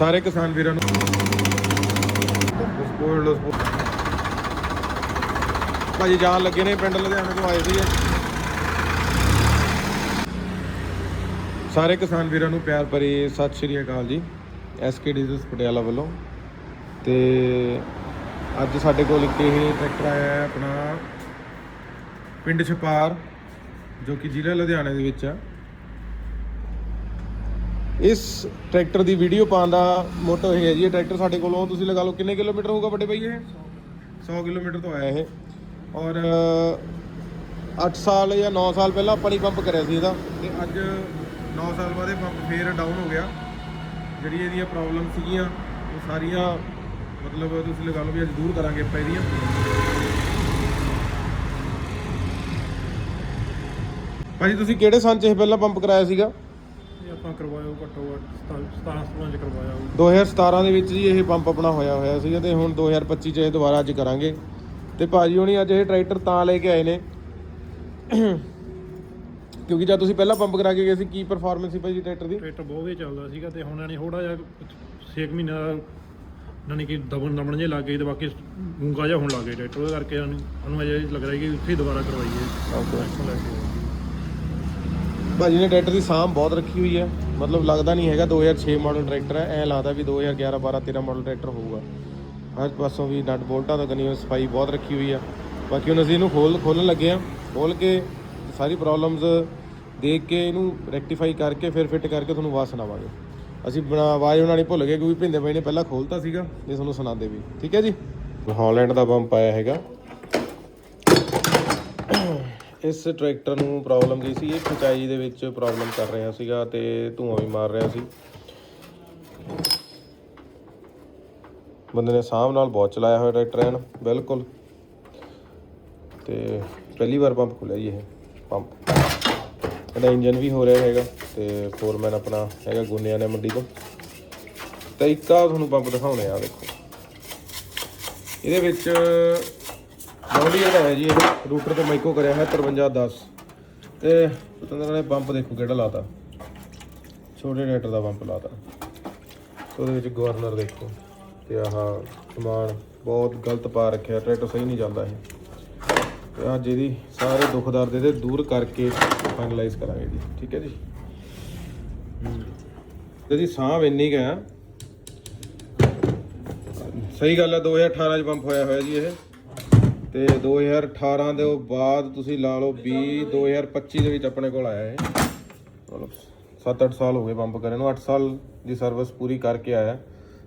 ਸਾਰੇ ਕਿਸਾਨ ਵੀਰਾਂ ਨੂੰ। ਸਪੋਰਟ ਭਾਜੀ ਜਾਣ ਲੱਗੇ ਨੇ, ਪਿੰਡ ਲੁਧਿਆਣੇ ਤੋਂ ਆਏ ਸੀ ਸਾਰੇ ਕਿਸਾਨ ਵੀਰਾਂ ਨੂੰ ਪਿਆਰ ਭਰੀ ਸਤਿ ਸ਼੍ਰੀ ਅਕਾਲ ਜੀ ਐਸਕੇ ਡੀਜ਼ਲਸ ਪਟਿਆਲਾ ਵੱਲੋਂ। ਤੇ ਅੱਜ ਸਾਡੇ ਕੋਲ ਇੱਕ ਇਹ ਟਰੈਕਟਰ ਆਇਆ ਹੈ, ਆਪਣਾ ਪਿੰਡ ਛਪਾਰ, ਜੋ ਕਿ ਜ਼ਿਲ੍ਹਾ ਲੁਧਿਆਣੇ ਦੇ ਵਿੱਚ ਆ। ਇਸ ਟਰੈਕਟਰ ਦੀ ਵੀਡੀਓ ਪਾਉਣ ਦਾ ਮੋਟੋ ਇਹ ਹੈ ਜੀ ਇਹ ਟਰੈਕਟਰ ਸਾਡੇ ਕੋਲੋਂ ਤੁਸੀਂ ਲਗਾ ਲਓ ਕਿੰਨੇ ਕਿਲੋਮੀਟਰ ਹੋਊਗਾ ਵੱਡੇ ਭਾਈ ਇਹ? 100 ਕਿਲੋਮੀਟਰ ਤੋਂ ਆਇਆ ਇਹ। ਔਰ 8 ਸਾਲ ਜਾਂ 9 ਸਾਲ ਪਹਿਲਾਂ ਆਪਾਂ ਨੇ ਪੰਪ ਕਰਿਆ ਸੀ ਇਹਦਾ। ਤੇ ਅੱਜ 9 ਸਾਲ ਬਾਅਦ ਇਹ ਪੰਪ ਫੇਰ ਡਾਊਨ ਹੋ ਗਿਆ। ਜਿਹੜੀ ਇਹਦੀਆਂ ਪ੍ਰੋਬਲਮ ਸੀਗੀਆਂ ਉਹ ਸਾਰੀਆਂ ਮਤਲਬ ਤੁਸੀਂ ਲਗਾ ਲਓ ਵੀ ਅੱਜ ਦੂਰ ਕਰਾਂਗੇ ਆਪਾਂ ਇਹਦੀਆਂ। ਭਾਜੀ ਤੁਸੀਂ ਕਿਹੜੇ ਸੰਨ ਚ ਇਹ ਪਹਿਲਾਂ ਪੰਪ ਕਰਾਇਆ ਸੀਗਾ? ਆਪਾਂ ਕਰਵਾਇਓ ਘੱਟੋ ਘੱਟ 17 17 ਚ ਕਰਵਾਇਆ ਹੋਊ। 2017 ਦੇ ਵਿੱਚ ਜੀ ਇਹ ਪੰਪ ਆਪਣਾ ਹੋਇਆ ਹੋਇਆ ਸੀਗਾ ਤੇ ਹੁਣ 2025 ਚ ਇਹ ਦੁਬਾਰਾ ਅੱਜ ਕਰਾਂਗੇ। ਤੇ ਭਾਜੀ ਹੁਣੀ ਅੱਜ ਇਹ ਟਰੈਕਟਰ ਤਾਂ ਲੈ ਕੇ ਆਏ ਨੇ। ਕਿਉਂਕਿ ਜਦ ਤੁਸੀਂ ਪਹਿਲਾਂ ਪੰਪ ਕਰਾ ਕੇ ਗਏ ਸੀ ਕੀ ਪਰਫਾਰਮੈਂਸ ਸੀ ਭਾਜੀ ਟਰੈਕਟਰ ਦੀ? ਟਰੈਕਟਰ ਬਹੁਤ ਹੀ ਚੱਲਦਾ ਸੀਗਾ ਤੇ ਹੁਣ ਇਹਨੇ ਥੋੜਾ ਜਿਹਾ 6 ਮਹੀਨੇ ਦਾ ਨਾਨੀ ਕਿ ਦਬਣ ਦਬਣ ਜੇ ਲੱਗ ਗਏ ਤੇ ਬਾਕੀ ਗੂੰਗਾ ਜਿਹਾ ਹੋਣ ਲੱਗ ਗਿਆ ਟਰੈਕਟਰ ਉਹਦੇ ਕਰਕੇ ਸਾਨੂੰ ਅਜੇ ਲੱਗ ਰਿਹਾ ਕਿ ਉੱਥੇ ਹੀ ਦੁਬਾਰਾ ਕਰਵਾਈਏ। ਟਰੈਕਟਰ ਲੈ ਕੇ ਭਾਜੀ ਨੇ ਟਰੈਕਟਰ ਦੀ ਸਾਂਭ ਬਹੁਤ ਰੱਖੀ ਹੋਈ ਹੈ। ਮਤਲਬ ਲੱਗਦਾ ਨਹੀਂ ਹੈਗਾ 2006 ਮਾਡਲ ਟਰੈਕਟਰ ਹੈ। ਐ ਲੱਗਦਾ ਵੀ 2011 12 13 ਮਾਡਲ ਟਰੈਕਟਰ ਹੋਊਗਾ। ਹਰ ਪਾਸੋਂ ਵੀ ਨਟ ਬੋਲਟਾਂ ਦਾ ਕਨੀ ਸਫ਼ਾਈ ਬਹੁਤ ਰੱਖੀ ਹੋਈ ਆ। ਬਾਕੀ ਹੁਣ ਅਸੀਂ ਇਹਨੂੰ ਖੋਲ ਖੋਲਣ ਲੱਗੇ ਆ ਖੋਲ ਕੇ ਸਾਰੀ ਪ੍ਰੋਬਲਮਸ ਦੇਖ ਕੇ ਇਹਨੂੰ ਰੈਕਟੀਫਾਈ ਕਰਕੇ ਫਿਰ ਫਿੱਟ ਕਰਕੇ ਤੁਹਾਨੂੰ ਆਵਾਜ਼ ਸੁਣਾਵਾਂਗੇ। ਅਸੀਂ ਬਣਾ ਆਵਾਜ਼ ਬਣਾਣੀ ਭੁੱਲ ਗਏ ਕਿਉਂਕਿ ਭਿੰਦੇ ਬਾਈ ਨੇ ਪਹਿਲਾਂ ਖੋਲਤਾ ਸੀਗਾ। ਇਹ ਤੁਹਾਨੂੰ ਸੁਣਾਉਂਦੇ ਵੀ। ਠੀਕ ਹੈ ਜੀ? ਹਾਲੈਂਡ ਦਾ ਪੰਪ ਆਇਆ ਹੈਗਾ। ਇਸ ਟਰੈਕਟਰ ਨੂੰ ਪ੍ਰੋਬਲਮ ਕੀ ਸੀ? ਇਹ ਸਿੰਚਾਈ ਦੇ ਵਿੱਚ ਪ੍ਰੋਬਲਮ ਕਰ ਰਿਹਾ ਸੀਗਾ ਤੇ ਧੂਆਂ ਵੀ ਮਾਰ ਰਿਹਾ ਸੀ। ਬੰਦੇ ਨੇ ਸਾਹਮ ਨਾਲ ਬਹੁਤ ਚਲਾਇਆ ਹੋਇਆ ਟਰੈਕਟਰ ਐਨ, ਬਿਲਕੁਲ। ਤੇ ਪਹਿਲੀ ਵਾਰ ਪੰਪ ਖੁੱਲਿਆ ਜੀ ਇਹ ਪੰਪ ਇਹਦਾ ਇੰਜਨ ਵੀ ਹੋ ਰਿਹਾ ਹੈਗਾ ਤੇ ਫੋਰਮੈਨ ਆਪਣਾ ਹੈਗਾ ਗੁੰਨਿਆਂ ਨੇ ਮੰਡੀ ਤੋਂ। ਤੇ ਇੱਕ ਆ ਤੁਹਾਨੂੰ ਪੰਪ ਦਿਖਾਉਣੇ ਆ, ਦੇਖੋ। ਇਹਦੇ ਵਿੱਚ ਬੋਡੀ ਹੈ ਜੀ ਇਹ ਰੂਟਰ ਤੇ ਮਾਈਕੋ ਕਰਿਆ ਹੈ 5310 ਤੇ ਪਤੰਦਰ ਨੇ ਪੰਪ ਦੇਖੋ ਕਿਹੜਾ ਲਾਤਾ। ਛੋਟੇ ਰੇਟਰ ਦਾ ਪੰਪ ਲਾਤਾ। ਤੇ ਉਹਦੇ ਵਿੱਚ ਗਵਰਨਰ ਦੇਖੋ, ਤੇ ਆਹ ਸਮਾਨ ਬਹੁਤ ਗਲਤ ਪਾ ਰੱਖਿਆ, ਟਰੈਕਟਰ ਸਹੀ ਨਹੀਂ ਚੱਲਦਾ ਇਹ। ਤੇ ਅੱਜ ਇਹਦੀ ਸਾਰੇ ਦੁੱਖ ਦਰਦ ਇਹਦੇ ਦੂਰ ਕਰਕੇ ਫਾਈਨਲਾਈਜ਼ ਕਰਾਂਗੇ ਜੀ, ਠੀਕ ਹੈ ਜੀ? ਜਿਹਦੀ ਸਾਹ ਇੰਨੀ ਕੁ ਹੈ। ਸਹੀ ਗੱਲ ਹੈ 2018 ਚ ਪੰਪ ਹੋਇਆ ਹੋਇਆ ਜੀ ਇਹ। ਤੇ 2018 ਦੇ ਬਾਅਦ ਤੁਸੀਂ ਲਾ ਲਓ 20 2025 ਦੇ ਵਿੱਚ ਆਪਣੇ ਕੋਲ ਆਇਆ ਇਹ। ਮਤਲਬ 7-8 ਸਾਲ ਹੋ ਗਏ ਪੰਪ ਕਰੇ ਨੂੰ 8 ਸਾਲ ਦੀ ਸਰਵਿਸ ਪੂਰੀ ਕਰਕੇ ਆਇਆ।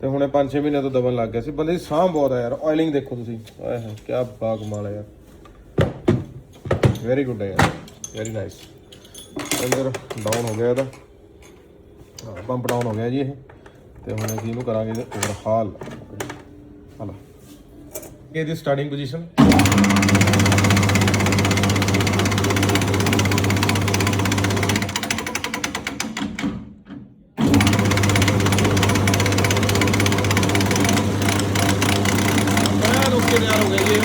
ਤੇ ਹੁਣੇ 5-6 ਮਹੀਨੇ ਤੋਂ ਦਬਨ ਲੱਗ ਗਿਆ ਸੀ। ਬੰਦੇ ਦੀ ਸਾਹ ਬਹੁਤ ਆ ਯਾਰ ਆਇਲਿੰਗ ਦੇਖੋ ਤੁਸੀਂ। ਆਏ ਹੈ ਕੀ ਬਾਗ ਮਾਲ ਹੈ ਯਾਰ। ਵੈਰੀ ਗੁੱਡ ਹੈ ਯਾਰ ਵੈਰੀ ਨਾਈਸ ਅੰਦਰ ਡਾਊਨ ਹੋ ਗਿਆ ਇਹਦਾ। ਪੰਪ ਡਾਊਨ ਹੋ ਗਿਆ ਜੀ ਇਹ। ਤੇ ਹੁਣ ਅਸੀਂ ਇਹਨੂੰ ਕਰਾਂਗੇ ਓਵਰਹਾਲ ਹਲਾ। ਇਹਦੀ ਸਟਾਰਟਿੰਗ ਪੋਜੀਸ਼ਨ ਮੈਂ ਰੁਕ ਕੇ ਤਿਆਰ ਹੋ ਗਿਆ ਜੀ ਇਹ।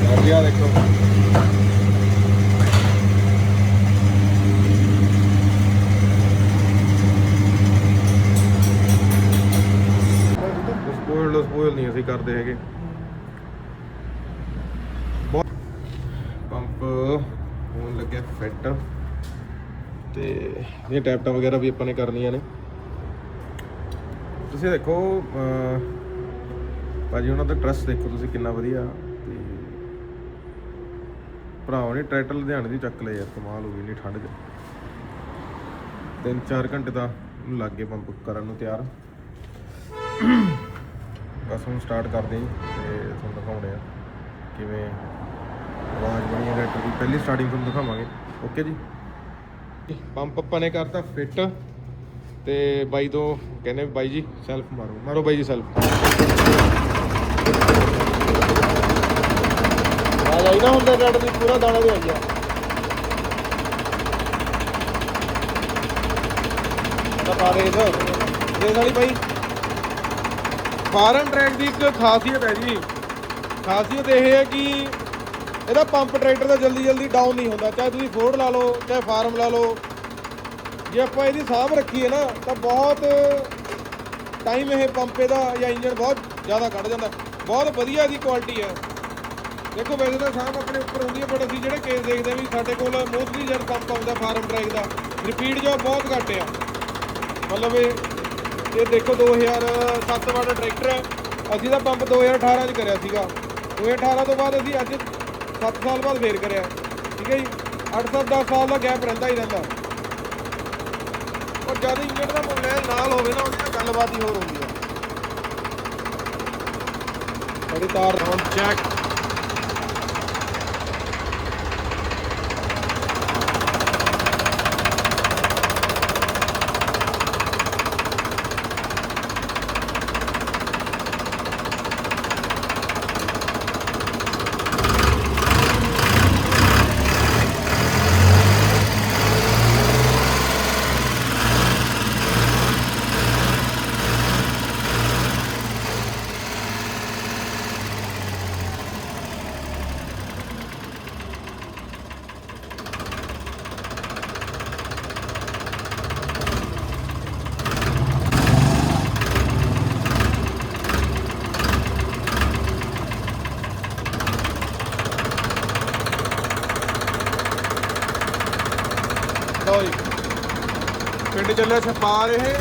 ਯਾਰ ਜੀ ਆਹ ਦੇਖੋ ਅਸੀਂ ਕਰਦੇ ਹੈਗੇ। ਬਹੁਤ ਪੰਪ ਹੋਣ ਲੱਗਿਆ ਫਿੱਟ। ਤੇ ਇਹ ਟੈਪਟਾਂ ਵਗੈਰਾ ਵੀ ਆਪਾਂ ਨੇ ਕਰਨੀਆਂ ਨੇ। ਤੁਸੀਂ ਦੇਖੋ ਭਾਜੀ, ਉਹਨਾਂ ਦਾ ਟਰਸਟ ਦੇਖੋ ਤੁਸੀਂ ਕਿੰਨਾ ਵਧੀਆ। ਤੇ ਭਰਾਵਾਂ ਨੇ ਟਰੈਕਟਰ ਲੁਧਿਆਣੇ ਦੀ ਚੱਕ ਲਿਆ ਯਾਰ ਕਮਾਲ ਹੋ ਗਈ ਨਹੀਂ ਠੰਡ 'ਚ। ਤਿੰਨ ਚਾਰ ਘੰਟੇ ਦਾ ਲੱਗ ਗਏ ਪੰਪ ਕਰਨ ਨੂੰ ਤਿਆਰ। ਬਸ ਹੁਣ ਸਟਾਰਟ ਕਰਦੇ ਜੀ ਤੇ ਤੁਹਾਨੂੰ ਦਿਖਾਉਂਦੇ ਆ ਕਿਵੇਂ ਆਵਾਜ਼ ਬਣੀ ਹੈ ਟਰੈਕਟਰ ਦੀ। ਪਹਿਲੀ ਸਟਾਰਟਿੰਗ ਤੁਹਾਨੂੰ ਦਿਖਾਵਾਂਗੇ। ਓਕੇ ਜੀ? ਪੰਪ ਆਪਾਂ ਨੇ ਕਰਤਾ ਫਿੱਟ ਤੇ ਬਾਈ ਤੋਂ ਕਹਿੰਦੇ ਬਾਈ ਜੀ ਸੈਲਫ ਮਾਰੋ। ਮਾਰੋ ਬਾਈ ਜੀ ਸੈਲਫ ਆ ਜਾਈ ਨਾ ਹੁੰਦਾ ਟਰੈਕਟਰ ਦੀ, ਪੂਰਾ ਦਾਣਾ ਦੇ ਆ। ਗਿਆ ਤਾਂ ਪਾ ਦੇ ਇਸ ਵਾਲੀ ਬਾਈ। ਫਾਰਮ ਟਰੈਕ ਦੀ ਇੱਕ ਖਾਸੀਅਤ ਹੈ ਜੀ। ਖਾਸੀਅਤ ਇਹ ਹੈ ਕਿ ਇਹਦਾ ਪੰਪ ਟਰੈਕਟਰ ਦਾ ਜਲਦੀ ਜਲਦੀ ਡਾਊਨ ਨਹੀਂ ਹੁੰਦਾ। ਚਾਹੇ ਤੁਸੀਂ ਫੋਰਡ ਲਾ ਲਓ, ਚਾਹੇ ਫਾਰਮ ਲਾ ਲਓ। ਜੇ ਆਪਾਂ ਇਹਦੀ ਸਾਂਭ ਰੱਖੀਏ ਨਾ, ਤਾਂ ਬਹੁਤ ਟਾਈਮ ਇਹ ਪੰਪੇ ਦਾ ਜਾਂ ਇੰਜਨ ਬਹੁਤ ਜ਼ਿਆਦਾ ਕੱਢ ਜਾਂਦਾ। ਬਹੁਤ ਵਧੀਆ ਦੀ ਕੁਆਲਿਟੀ ਹੈ। ਦੇਖੋ, ਵੈਸੇ ਤਾਂ ਸਾਂਭ ਆਪਣੇ ਉੱਪਰ ਹੁੰਦੀ ਹੈ, ਪਰ ਅਸੀਂ ਜਿਹੜੇ ਕੇਸ ਦੇਖਦੇ ਹਾਂ ਵੀ ਸਾਡੇ ਕੋਲ ਮੋਸਟਲੀ ਜਦ ਪੰਪ ਆਉਂਦਾ ਫਾਰਮ ਟਰੈਕ ਦਾ ਰਿਪੀਟ ਜੋ ਬਹੁਤ ਘੱਟ ਆ। ਮਤਲਬ ਇਹ ਇਹ ਦੇਖੋ 2007 ਵਾਲਾ ਟਰੈਕਟਰ ਹੈ। ਅਸੀਂ ਤਾਂ ਪੰਪ 2018 ਚ ਕਰਿਆ ਸੀਗਾ। 2018 ਤੋਂ ਬਾਅਦ ਅਸੀਂ ਅੱਜ 7 ਸਾਲ ਬਾਅਦ ਫੇਰ ਕਰਿਆ। ਠੀਕ ਹੈ ਜੀ? 8-7 10 ਸਾਲ ਦਾ ਗੈਪ ਰਹਿੰਦਾ ਹੀ ਰਹਿੰਦਾ। ਪਰ ਜਦ ਇੰਜਨ ਦਾ ਮੁੱਲ ਨਾਲ ਹੋਵੇ ਨਾ ਉਹਦੀ ਤਾਂ ਗੱਲਬਾਤ ਹੀ ਹੋਰ ਹੁੰਦੀ ਹੈ। ਸਾਡੀ ਤਾਰ ਚੈੱਕ ਲਓ ਜੀ। ਪਿੰਡ ਚੱਲਿਆ ਛਪਾਰ ਇਹ।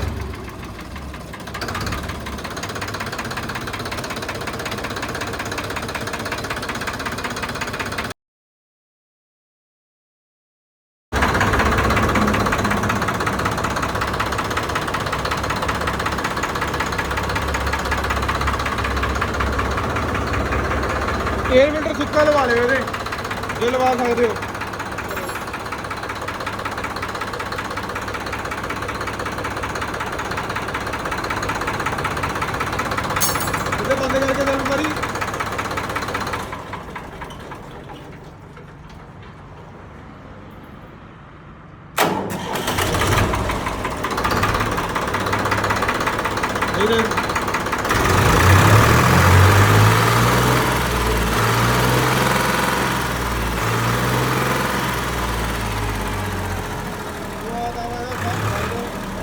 ਏਅਰ ਫਿਲਟਰ ਸੁੱਕਾ ਲਵਾ ਲਿਓ ਇਹਦੇ। ਜੇ ਲਵਾ ਸਕਦੇ ਹੋ। ਇਹਦੇ ਬੰਦ ਕਰਕੇ ਗੱਲ ਮਾਰੀ ਇਹਦੇ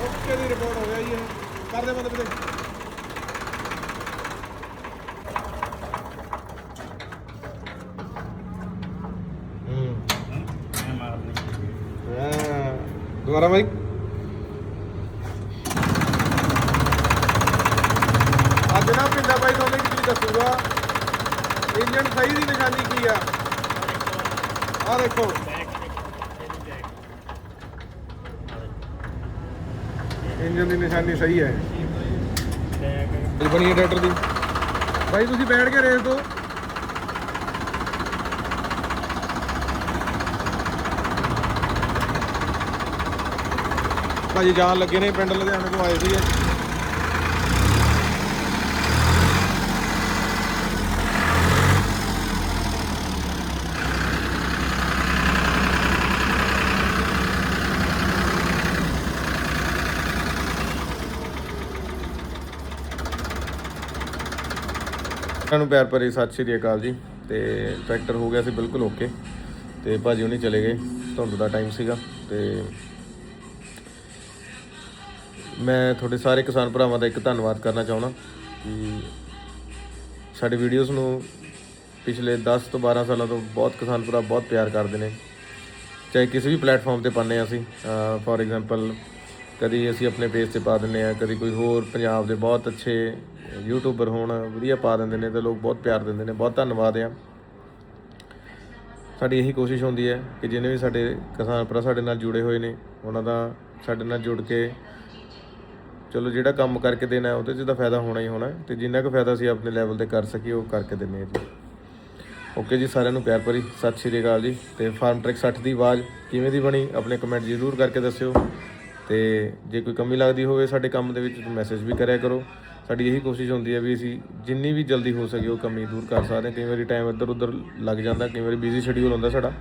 ਓਕੇ ਦੀ ਰਿਪੋਰਟ ਹੋ ਗਿਆ ਜੀ ਇਹ ਕਰਦੇ ਬੰਦ ਬਿਤੇ ਹੂੰ ਹਾਂ। ਦੁਬਾਰਾ ਬਾਈ। ਅੱਜ ਨਾ ਪਿੰਡਾ ਬਾਈ ਤੁਹਾਨੂੰ ਇੱਕ ਚੀਜ਼ ਦੱਸੂਗਾ। ਇੰਜਨ ਸਹੀ ਦੀ ਨਿਸ਼ਾਨੀ ਕੀ ਆ? ਆ ਦੇਖੋ। ਇੰਜਨ ਦੀ ਨਿਸ਼ਾਨੀ ਸਹੀ ਹੈ। ਬਣੀ ਟਰੈਕਟਰ ਦੀ। ਬਾਈ ਤੁਸੀਂ ਬੈਠ ਕੇ ਰੇਸ ਦੋ ਭਾਜੀ ਜਾਣ ਲੱਗੇ ਨੇ, ਪਿੰਡ ਲੁਧਿਆਣੇ ਤੋਂ ਆਏ ਸੀ ਇਹਨਾਂ ਨੂੰ ਪਿਆਰ ਭਰੀ ਸਤਿ ਸ਼੍ਰੀ ਅਕਾਲ ਜੀ, ਤੇ ਟਰੈਕਟਰ ਹੋ ਗਿਆ ਸੀ ਬਿਲਕੁਲ ਓਕੇ, ਤੇ ਭਾਜੀ ਹੁਣੀ ਚਲੇ ਗਏ, ਧੁੰਦ ਦਾ ਟਾਈਮ ਸੀਗਾ, ਤੇ ਮੈਂ ਤੁਹਾਡੇ ਸਾਰੇ ਕਿਸਾਨ ਭਰਾਵਾਂ ਦਾ ਇੱਕ ਧੰਨਵਾਦ ਕਰਨਾ ਚਾਹੁੰਦਾ ਕਿ ਸਾਡੇ ਵੀਡੀਓਜ਼ ਨੂੰ ਪਿਛਲੇ 10 ਤੋਂ 12 ਸਾਲਾਂ ਤੋਂ ਬਹੁਤ ਕਿਸਾਨ ਭਰਾ ਬਹੁਤ ਪਿਆਰ ਕਰਦੇ ਨੇ। ਚਾਹੇ ਕਿਸੇ ਵੀ ਪਲੇਟਫਾਰਮ ਤੇ ਪਾਉਂਦੇ ਹਾਂ ਅਸੀਂ ਫੋਰ ਐਗਜ਼ਾਮਪਲ ਕਦੀ ਅਸੀਂ ਆਪਣੇ ਪੇਜ ਤੇ ਪਾ ਦਿੰਦੇ ਆ ਕਦੀ ਕੋਈ ਹੋਰ ਪੰਜਾਬ ਦੇ ਬਹੁਤ ਅੱਛੇ ਯੂਟਿਊਬਰ ਹੋਣ, ਵਧੀਆ ਪਾ ਦਿੰਦੇ ਨੇ ਤੇ ਲੋਕ ਬਹੁਤ ਪਿਆਰ ਦਿੰਦੇ ਨੇ, ਬਹੁਤ ਧੰਨਵਾਦ ਆ ਸਾਡੀ ਇਹੀ ਕੋਸ਼ਿਸ਼ ਹੁੰਦੀ ਹੈ ਕਿ ਜਿੰਨੇ ਵੀ ਸਾਡੇ ਕਿਸਾਨ ਭਰਾ ਸਾਡੇ ਨਾਲ ਜੁੜੇ ਹੋਏ ਨੇ, ਉਹਨਾਂ ਦਾ ਸਾਡੇ ਨਾਲ ਜੁੜ ਕੇ ਚਲੋ ਜਿਹੜਾ ਕੰਮ ਕਰਕੇ ਦੇਣਾ ਉਹਦੇ 'ਚ ਤਾਂ ਫਾਇਦਾ ਹੋਣਾ ਹੀ ਹੋਣਾ ਹੈ ਤੇ ਜਿੰਨਾ ਕੁ ਫਾਇਦਾ ਅਸੀਂ ਆਪਣੇ ਲੈਵਲ ਤੇ ਕਰ ਸਕੀਏ, ਉਹ ਕਰਕੇ ਦਿੰਦੇ ਹਾਂ ਜੀ। ਓਕੇ ਜੀ, ਸਾਰਿਆਂ ਨੂੰ ਪਿਆਰ ਭਰੀ ਸਤਿ ਸ਼੍ਰੀ ਅਕਾਲ ਜੀ ਤੇ ਫਾਰਮ ਟਰੈਕ 60 ਦੀ ਆਵਾਜ਼ ਕਿਵੇਂ ਦੀ ਬਣੀ ਆਪਣੇ ਕਮੈਂਟ ਜ਼ਰੂਰ ਕਰਕੇ ਦੱਸਿਓ ਤੇ ਜੇ ਕੋਈ ਕਮੀ ਲੱਗਦੀ ਹੋਵੇ ਸਾਡੇ ਕੰਮ ਦੇ ਵਿੱਚ ਤਾਂ ਮੈਸੇਜ ਵੀ ਕਰਿਆ ਕਰੋ। ਸਾਡੀ ਇਹੀ ਕੋਸ਼ਿਸ਼ ਹੁੰਦੀ ਹੈ ਵੀ ਅਸੀਂ ਜਿੰਨੀ ਵੀ ਜਲਦੀ ਹੋ ਸਕੇ ਉਹ ਕਮੀ ਦੂਰ ਕਰ ਸਕਦੇ ਹਾਂ। ਕਈ ਵਾਰੀ ਟਾਈਮ ਇੱਧਰ ਉੱਧਰ ਲੱਗ ਜਾਂਦਾ, ਕਈ ਵਾਰੀ ਬਿਜ਼ੀ ਸ਼ਡਿਊਲ ਹੁੰਦਾ ਸਾਡਾ,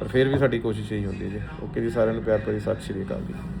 ਪਰ ਫਿਰ ਵੀ ਸਾਡੀ ਕੋਸ਼ਿਸ਼ ਇਹੀ ਹੁੰਦੀ ਹੈ ਜੀ। ਓਕੇ ਜੀ, ਸਾਰਿਆਂ ਨੂੰ ਪਿਆਰ ਭਰੀ ਸਤਿ ਸ਼੍ਰੀ ਅਕਾਲ ਜੀ।